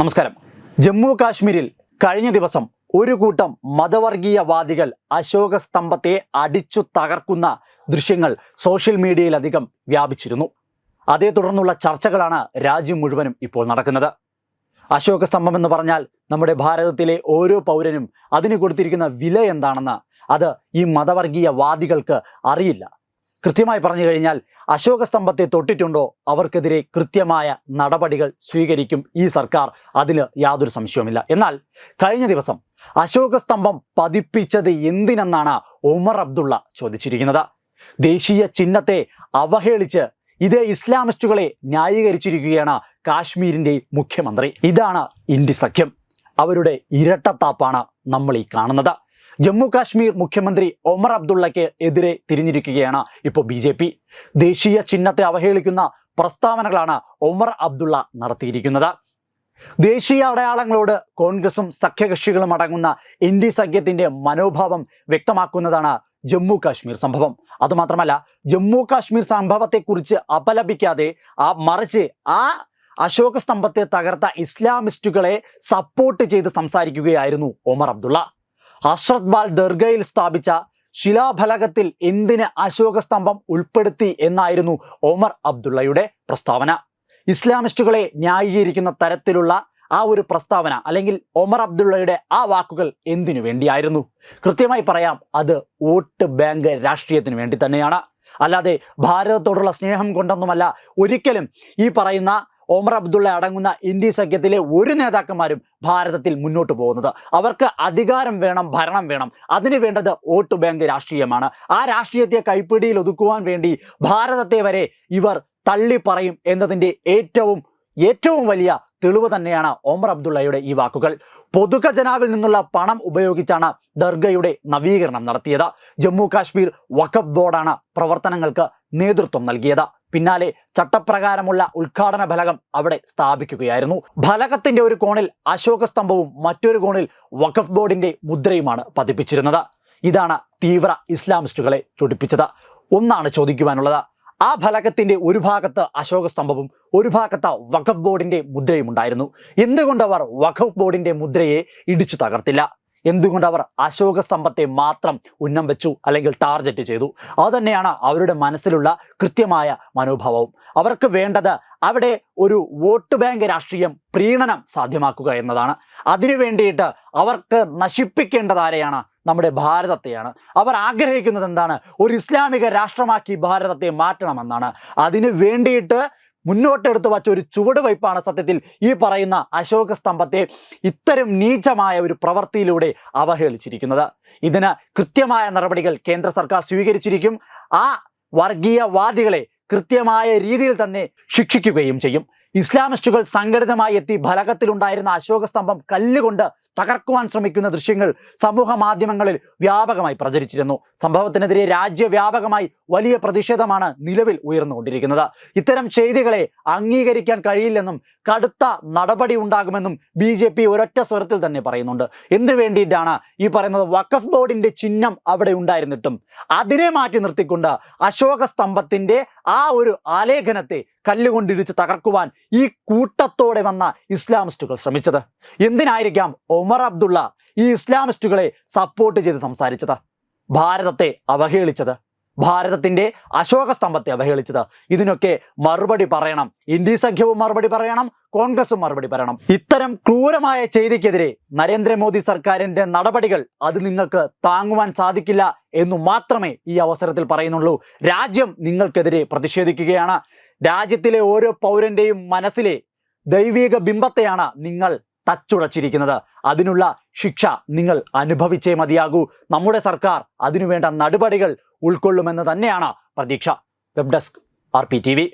നമസ്കാരം. ജമ്മു കാശ്മീരിൽ കഴിഞ്ഞ ദിവസം ഒരു കൂട്ടം മതവർഗീയവാദികൾ അശോക സ്തംഭത്തെ അടിച്ചു തകർക്കുന്ന ദൃശ്യങ്ങൾ സോഷ്യൽ മീഡിയയിലധികം വ്യാപിച്ചിരുന്നു. അതേ തുടർന്നുള്ള ചർച്ചകളാണ് രാജ്യം മുഴുവനും ഇപ്പോൾ നടക്കുന്നത്. അശോക സ്തംഭം എന്ന് പറഞ്ഞാൽ നമ്മുടെ ഭാരതത്തിലെ ഓരോ പൗരനും അതിന് കൊടുത്തിരിക്കുന്ന വില എന്താണെന്ന് അത് ഈ മതവർഗീയവാദികൾക്ക് അറിയില്ല. കൃത്യമായി പറഞ്ഞു കഴിഞ്ഞാൽ അശോക സ്തംഭത്തെ തൊട്ടിട്ടുണ്ടോ? അവർക്കെതിരെ കൃത്യമായ നടപടികൾ സ്വീകരിക്കും ഈ സർക്കാർ. അതിൽ യാതൊരു സംശയവുമില്ല. എന്നാൽ കഴിഞ്ഞ ദിവസം അശോക സ്തംഭം പതിപ്പിച്ചത് എന്തിനെന്നാണ് ഉമർ അബ്ദുള്ള ചോദിച്ചിരിക്കുന്നത്. ദേശീയ ചിഹ്നത്തെ അവഹേളിച്ച് ഇതേ ഇസ്ലാമിസ്റ്റുകളെ ന്യായീകരിച്ചിരിക്കുകയാണ് കാശ്മീരിന്റെ മുഖ്യമന്ത്രി. ഇതാണ് ഇന്ത്യ സഖ്യം. അവരുടെ ഇരട്ടത്താപ്പാണ് നമ്മൾ ഈ കാണുന്നത്. ജമ്മു കാശ്മീർ മുഖ്യമന്ത്രി ഒമർ അബ്ദുള്ളയ്ക്ക് എതിരെ തിരിഞ്ഞിരിക്കുകയാണ് ഇപ്പോൾ ബി ജെ പി. ദേശീയ ചിഹ്നത്തെ അവഹേളിക്കുന്ന പ്രസ്താവനകളാണ് ഒമർ അബ്ദുള്ള നടത്തിയിരിക്കുന്നത്. ദേശീയ അടയാളങ്ങളോട് കോൺഗ്രസും സഖ്യകക്ഷികളും അടങ്ങുന്ന എൻ ഡി സഖ്യത്തിന്റെ മനോഭാവം വ്യക്തമാക്കുന്നതാണ് ജമ്മു കാശ്മീർ സംഭവം. അതുമാത്രമല്ല ജമ്മു കാശ്മീർ സംഭവത്തെക്കുറിച്ച് അപലപിക്കാതെ ആ മറിച്ച് ആ അശോക സ്തംഭത്തെ തകർത്ത ഇസ്ലാമിസ്റ്റുകളെ സപ്പോർട്ട് ചെയ്ത് സംസാരിക്കുകയായിരുന്നു ഒമർ അബ്ദുള്ള. ഹസ്രത് ബാൽ ദർഗയിൽ സ്ഥാപിച്ച ശിലാഫലകത്തിൽ എന്തിന് അശോക സ്തംഭം ഉൾപ്പെടുത്തി എന്നായിരുന്നു ഒമർ അബ്ദുള്ളയുടെ പ്രസ്താവന. ഇസ്ലാമിസ്റ്റുകളെ ന്യായീകരിക്കുന്ന തരത്തിലുള്ള ആ ഒരു പ്രസ്താവന അല്ലെങ്കിൽ ഒമർ അബ്ദുള്ളയുടെ ആ വാക്കുകൾ എന്തിനു വേണ്ടിയായിരുന്നു? കൃത്യമായി പറയാം അത് വോട്ട് ബാങ്ക് രാഷ്ട്രീയത്തിന് വേണ്ടി തന്നെയാണ്. അല്ലാതെ ഭാരതത്തോടുള്ള സ്നേഹം കൊണ്ടൊന്നുമല്ല ഒരിക്കലും ഈ പറയുന്ന ഒമർ അബ്ദുള്ള അടങ്ങുന്ന ഇന്ത്യ സഖ്യത്തിലെ ഒരു നേതാക്കന്മാരും ഭാരതത്തിൽ മുന്നോട്ട് പോകുന്നത്. അവർക്ക് അധികാരം വേണം ഭരണം വേണം. അതിന് വേണ്ടത് വോട്ട് ബാങ്ക് രാഷ്ട്രീയമാണ്. ആ രാഷ്ട്രീയത്തെ കൈപ്പിടിയിൽ ഒതുക്കുവാൻ വേണ്ടി ഭാരതത്തെ വരെ ഇവർ തള്ളി പറയും എന്നതിന്റെ ഏറ്റവും ഏറ്റവും വലിയ തെളിവ് തന്നെയാണ് ഒമർ അബ്ദുള്ളയുടെ ഈ വാക്കുകൾ. പൊതുഖജനാവിൽ നിന്നുള്ള പണം ഉപയോഗിച്ചാണ് ദർഗയുടെ നവീകരണം നടത്തിയത്. ജമ്മു കാശ്മീർ വഖഫ് ബോർഡാണ് പ്രവർത്തനങ്ങൾക്ക് നേതൃത്വം നൽകിയത്. പിന്നാലെ ചട്ടപ്രകാരമുള്ള ഉദ്ഘാടന ഫലകം അവിടെ സ്ഥാപിക്കുകയായിരുന്നു. ഫലകത്തിന്റെ ഒരു കോണിൽ അശോക സ്തംഭവും മറ്റൊരു കോണിൽ വഖഫ് ബോർഡിന്റെ മുദ്രയുമാണ് പതിപ്പിച്ചിരുന്നത്. ഇതാണ് തീവ്ര ഇസ്ലാമിസ്റ്റുകളെ ചൊടിപ്പിച്ചത്. ഒന്നാണ് ചോദിക്കുവാനുള്ളത്. ആ ഫലകത്തിന്റെ ഒരു ഭാഗത്ത് അശോക സ്തംഭവും ഒരു ഭാഗത്ത് വഖഫ് ബോർഡിന്റെ മുദ്രയും ഉണ്ടായിരുന്നു. എന്തുകൊണ്ട് അവർ വഖഫ് ബോർഡിന്റെ മുദ്രയെ ഇടിച്ചു തകർത്തില്ല? എന്തുകൊണ്ട് അവർ അശോക സ്തംഭത്തെ മാത്രം ഉന്നം വെച്ചു അല്ലെങ്കിൽ ടാർജറ്റ് ചെയ്തു? അതുതന്നെയാണ് അവരുടെ മനസ്സിലുള്ള കൃത്യമായ മനോഭാവവും. അവർക്ക് വേണ്ടത് അവിടെ ഒരു വോട്ട് ബാങ്ക് രാഷ്ട്രീയം പ്രീണനം സാധ്യമാക്കുക എന്നതാണ്. അതിനു വേണ്ടിയിട്ട് അവർക്ക് നശിപ്പിക്കേണ്ടത് ആരെയാണ്? നമ്മുടെ ഭാരതത്തെയാണ്. അവർ ആഗ്രഹിക്കുന്നത് എന്താണ്? ഒരു ഇസ്ലാമിക രാഷ്ട്രമാക്കി ഭാരതത്തെ മാറ്റണമെന്നാണ്. അതിനു വേണ്ടിയിട്ട് മുന്നോട്ടെടുത്ത് വച്ച ഒരു ചുവടുവയ്പ്പാണ് സത്യത്തിൽ ഈ പറയുന്ന അശോക സ്തംഭത്തെ ഇത്തരം നീചമായ ഒരു പ്രവൃത്തിയിലൂടെ അവഹേളിച്ചിരിക്കുന്നത്. ഇതിന് കൃത്യമായ നടപടികൾ കേന്ദ്ര സർക്കാർ സ്വീകരിച്ചിരിക്കും. ആ വർഗീയവാദികളെ കൃത്യമായ രീതിയിൽ തന്നെ ശിക്ഷിക്കുകയും ചെയ്യും. ഇസ്ലാമിസ്റ്റുകൾ സംഘടിതമായി എത്തി ഫലകത്തിലുണ്ടായിരുന്ന അശോക സ്തംഭം കല്ലുകൊണ്ട് തകർക്കുവാൻ ശ്രമിക്കുന്ന ദൃശ്യങ്ങൾ സമൂഹ മാധ്യമങ്ങളിൽ വ്യാപകമായി പ്രചരിച്ചിരുന്നു. സംഭവത്തിനെതിരെ രാജ്യവ്യാപകമായി വലിയ പ്രതിഷേധമാണ് നിലവിൽ ഉയർന്നുകൊണ്ടിരിക്കുന്നത്. ഇത്തരം ചെയ്തികളെ അംഗീകരിക്കാൻ കഴിയില്ലെന്നും കടുത്ത നടപടി ഉണ്ടാകുമെന്നും ബി ജെ പി ഒരൊറ്റ സ്വരത്തിൽ തന്നെ പറയുന്നുണ്ട്. എന്തു വേണ്ടിയിട്ടാണ് ഈ പറയുന്നത്? വഖഫ് ബോർഡിന്റെ ചിഹ്നം അവിടെ ഉണ്ടായിരുന്നിട്ടും. അതിനെ മാറ്റി നിർത്തിക്കൊണ്ട് അശോക സ്തംഭത്തിന്റെ ആ ഒരു ആലേഖനത്തെ കല്ലുകൊണ്ടിടിച്ച് തകർക്കുവാൻ ഈ കൂട്ടത്തോടെ വന്ന ഇസ്ലാമിസ്റ്റുകൾ ശ്രമിച്ചത്. എന്തിനായിരിക്കാം ഒമർ അബ്ദുള്ള ഈ ഇസ്ലാമിസ്റ്റുകളെ സപ്പോർട്ട് ചെയ്ത് സംസാരിച്ചത്? ഭാരതത്തെ അവഹേളിച്ചത്. ഭാരതത്തിന്റെ അശോക സ്തംഭത്തെ അവഹേളിച്ചത്. ഇതിനൊക്കെ മറുപടി പറയണം. ഇന്ത്യ സഖ്യവും മറുപടി പറയണം. കോൺഗ്രസും മറുപടി പറയണം. ഇത്തരം ക്രൂരമായ ചെയ്തിക്കെതിരെ നരേന്ദ്രമോദി സർക്കാരിന്റെ നടപടികൾ അത് നിങ്ങൾക്ക് താങ്ങുവാൻ സാധിക്കില്ല എന്നു മാത്രമേ ഈ അവസരത്തിൽ പറയുന്നുള്ളൂ. രാജ്യം നിങ്ങൾക്കെതിരെ പ്രതിഷേധിക്കുകയാണ്. രാജ്യത്തിലെ ഓരോ പൗരന്റെയും മനസ്സിലെ ദൈവിക ബിംബത്തെയാണ് നിങ്ങൾ തച്ചുടച്ചിരിക്കുന്നത് അതിനുള്ള ശിക്ഷ നിങ്ങൾ അനുഭവിച്ചേ മതിയാകൂ. നമ്മുടെ സർക്കാർ അതിനുവേണ്ട നടപടികൾ ഉൾക്കൊള്ളുമെന്ന് തന്നെയാണ് പ്രതീക്ഷ. Web desk R P T V.